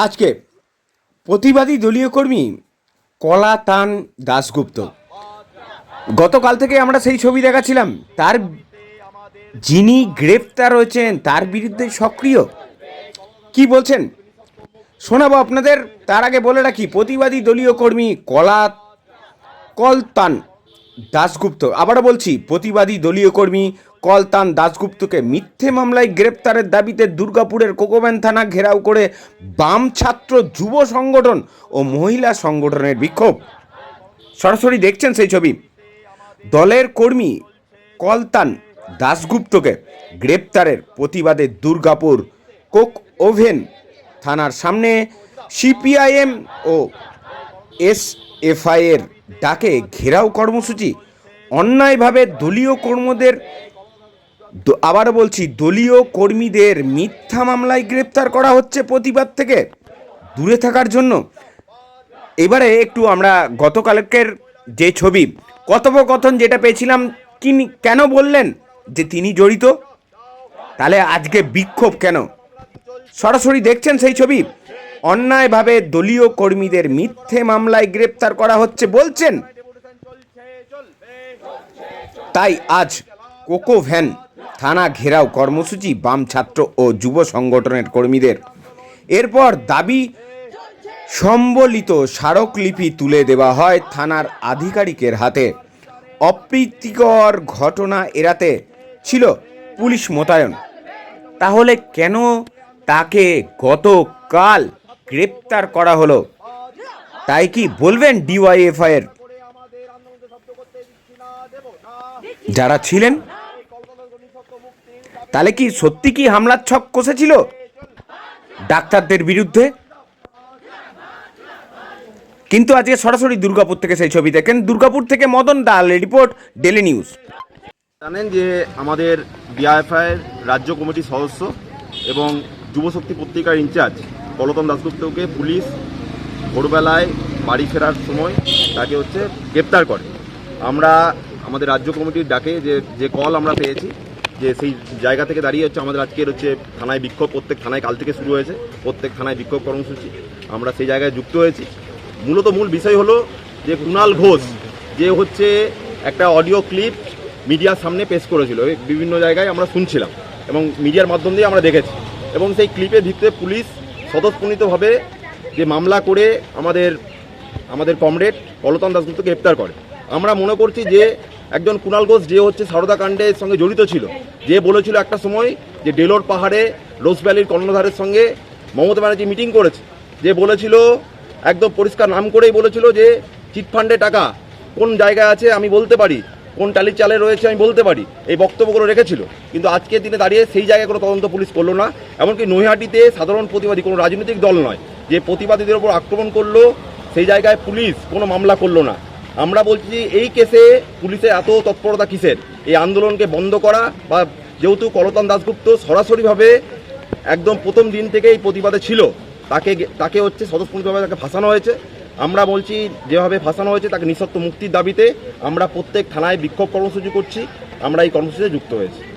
আজকে প্রতিবাদী দলীয় কর্মী কলা তান দাশগুপ্ত। গতকাল থেকে আমরা সেই ছবি দেখাচ্ছিলাম। তার যিনি গ্রেপ্তার হয়েছেন, তার বিরুদ্ধে সক্রিয়। কি বলছেন? শোনাবো আপনাদের, তার আগে বলে রাখি, প্রতিবাদী দলীয় কর্মী কলা কলতান। দাশগুপ্ত। আবারও বলছি, প্রতিবাদী দলীয় কর্মী কলতান দাশগুপ্তকে মিথ্যে মামলায় গ্রেপ্তারের দাবিতে দুর্গাপুরের কোকোব্যান থানা ঘেরাও করে বাম ছাত্র যুব সংগঠন ও মহিলা সংগঠনের বিক্ষোভ। সরাসরি দেখছেন সেই ছবি। দলের কর্মী কলতান দাশগুপ্তকে গ্রেপ্তারের প্রতিবাদে দুর্গাপুর কোক ওভেন থানার সামনে সিপিআইএম ও এসএফআই এর ডাকে ঘেরাও কর্মসূচি, অন্যায়ভাবে দলীয় কর্মীদের আবারও বলছি, দলীয় কর্মীদের মিথ্যা মামলায় গ্রেপ্তার করা হচ্ছে প্রতিবাদ থেকে দূরে থাকার জন্য। এবারে একটু আমরা গতকালকের যে ছবি, কথোপকথন যেটা পেয়েছিলাম, তিনি কেন বললেন যে তিনি জড়িত? তাহলে আজকে বিক্ষোভ কেন? সরাসরি দেখছেন সেই ছবি। অন্যায়ভাবে দলীয় কর্মীদের মিথ্যে মামলায় গ্রেপ্তার করা হচ্ছে বলছেন। তাই আজ কোকো ভ্যান থানা ঘেরাও কর্মসূচি বাম ছাত্র ও যুব সংগঠনের কর্মীদের। এরপর দাবি, সম্বলিত স্মারকলিপি তুলে দেওয়া হয় থানার আধিকারিকের হাতে। অপ্রীতিকর ঘটনা এড়াতে ছিল পুলিশ মোতায়েন। তাহলে কেন তাকে গতকাল গ্রেপ্তার করা হলো। তাই কি বলবেন ডিওয়াইএফআই এর যারা ছিলেন, তাহলে কি সত্যি কি হামলার ছক কষেছিল? ডাক্তারদের বিরুদ্ধে? কিন্তু আজকে সরাসরি দুর্গাপুর থেকে সেই ছবি দেখেন। দুর্গাপুর থেকে মদন দাল, রিপোর্ট ডেলি নিউজ। জানেন যে আমাদের ডিআইএফআইয়ের রাজ্য কমিটির সদস্য এবং যুবশক্তি পত্রিকার ইনচার্জ কলতম দাসগুপ্তকে পুলিশ ভোরবেলায় বাড়ি ফেরার সময় তাকে হচ্ছে গ্রেপ্তার করে। আমরা আমাদের রাজ্য কমিটির ডাকে যে যে কল আমরা পেয়েছি, যে সেই জায়গা থেকে দাঁড়িয়ে হচ্ছে আমাদের আজকের হচ্ছে থানায় বিক্ষোভ, প্রত্যেক থানায় কাল থেকে শুরু হয়েছে, প্রত্যেক থানায় বিক্ষোভ কর্মসূচি। আমরা সেই জায়গায় যুক্ত হয়েছি। মূলত মূল বিষয় হলো যে কুণাল ঘোষ, যে হচ্ছে একটা অডিও ক্লিপ মিডিয়ার সামনে পেশ করেছিল বিভিন্ন জায়গায় আমরা শুনছিলাম এবং মিডিয়ার মাধ্যম দিয়ে আমরা দেখেছি। এবং সেই ক্লিপের ভিত্তিতে পুলিশ স্বতঃস্ফূর্তভাবে যে মামলা করে আমাদের আমাদের কমরেড কলতন দাসগুপ্তকে গ্রেপ্তার করে। আমরা মনে করছি যে একজন কুণাল ঘোষ, যে হচ্ছে সারদা কাণ্ডের সঙ্গে জড়িত ছিল, যে বলেছিল একটা সময় যে ডেলোর পাহাড়ে রোজ ভ্যালির কর্ণধারের সঙ্গে মমতা ব্যানার্জি মিটিং করেছে। যে বলেছিল, একদম পরিষ্কার নাম করেই বলেছিল যে, চিটফান্ডে টাকা কোন জায়গায় আছে আমি বলতে পারি। কোন টালির চালে রয়েছে আমি বলতে পারি, এই বক্তব্যগুলো রেখেছিল। কিন্তু আজকের দিনে দাঁড়িয়ে সেই জায়গায় কোনো তদন্ত পুলিশ করল না, এমনকি নৈহাটিতে সাধারণ প্রতিবাদী কোনো রাজনৈতিক দল নয়, যে প্রতিবাদীদের ওপর আক্রমণ করল, সেই জায়গায় পুলিশ কোনো মামলা করল না। আমরা বলছি, এই কেসে পুলিশের এত তৎপরতা কিসের? এই আন্দোলনকে বন্ধ করা বা যেহেতু কলতান দাসগুপ্ত সরাসরিভাবে একদম প্রথম দিন থেকে এই প্রতিবাদে ছিল, তাকে তাকে হচ্ছে স্বতঃস্ফূর্তভাবে তাকে ফাঁসানো হয়েছে। আমরা বলছি, যেভাবে ফাঁসানো হয়েছে তাকে নিঃশর্ত মুক্তির দাবিতে আমরা প্রত্যেক থানায় বিক্ষোভ কর্মসূচি করছি, আমরা এই কর্মসূচিতে যুক্ত হয়েছি।